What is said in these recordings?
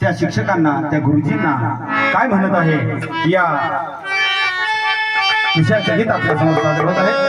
त्या शिक्षकांना त्या गुरुजींना काय म्हणत आहे? या विषयाचे गीत आपल्यासमोर सादर होत आहे.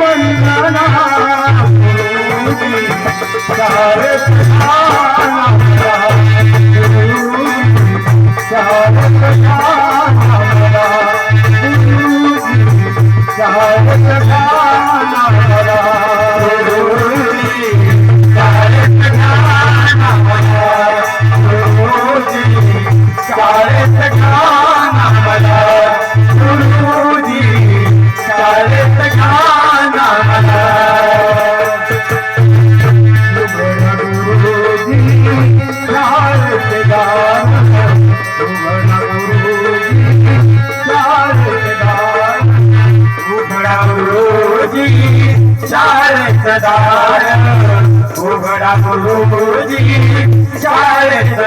वंदना उघडा गुरुजी शाळेत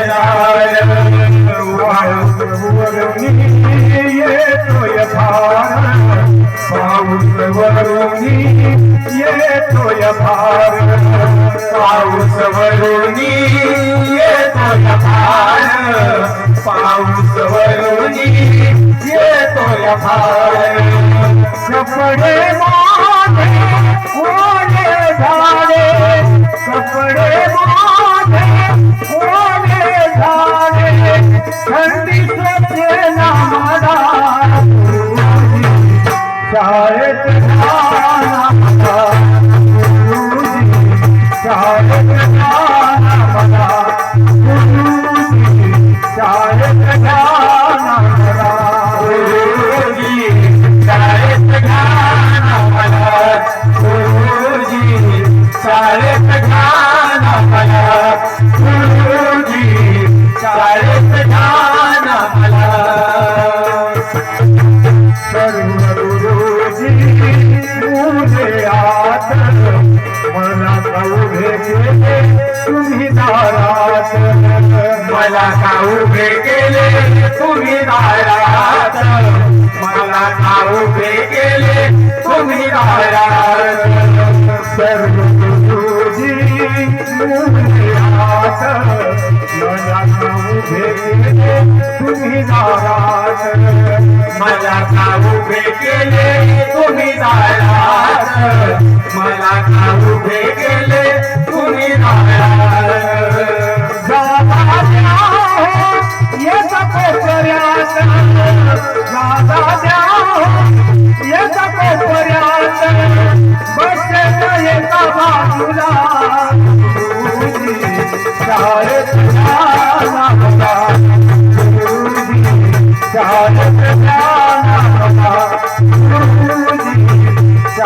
येतोय फार पाऊस वरुणी येतोय फार पाऊस वरुणी येतोय फार पाऊस वरुणी येतोय कपडे सर्व गुरुजी उभे मला उभे केले तुम्ही दारात मला का उभे केले तुम्ही दारात मला का उभे केले तुम्ही दारात आत मला का उभे केले तुम्ही दारात मला का उभे केले तुम्ही दारात मला का उभे केले तुम्ही दारात जाता द्या येता कोपऱ्यात जाता द्या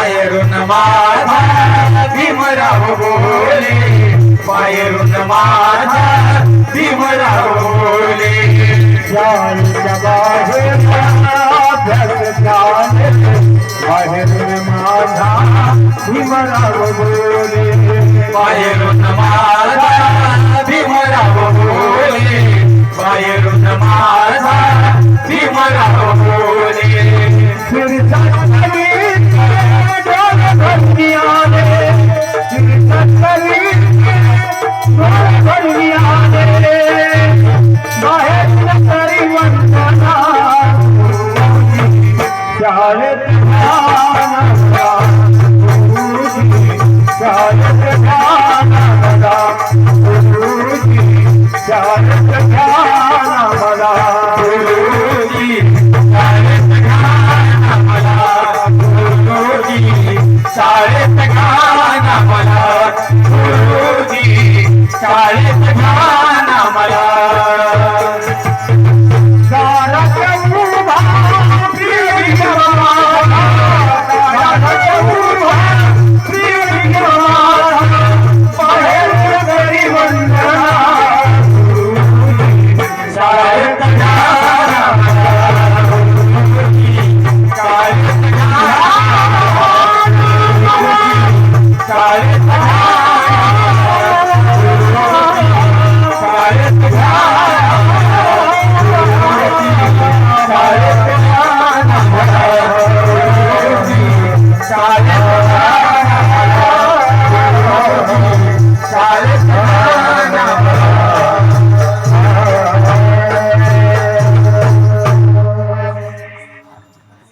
पायरुन माझा भीमराव बोले. पायरुन माझा भीमराव बोले. स्वामीच्या बाहेरून माझा भीमराव बोले. पायरुन माझा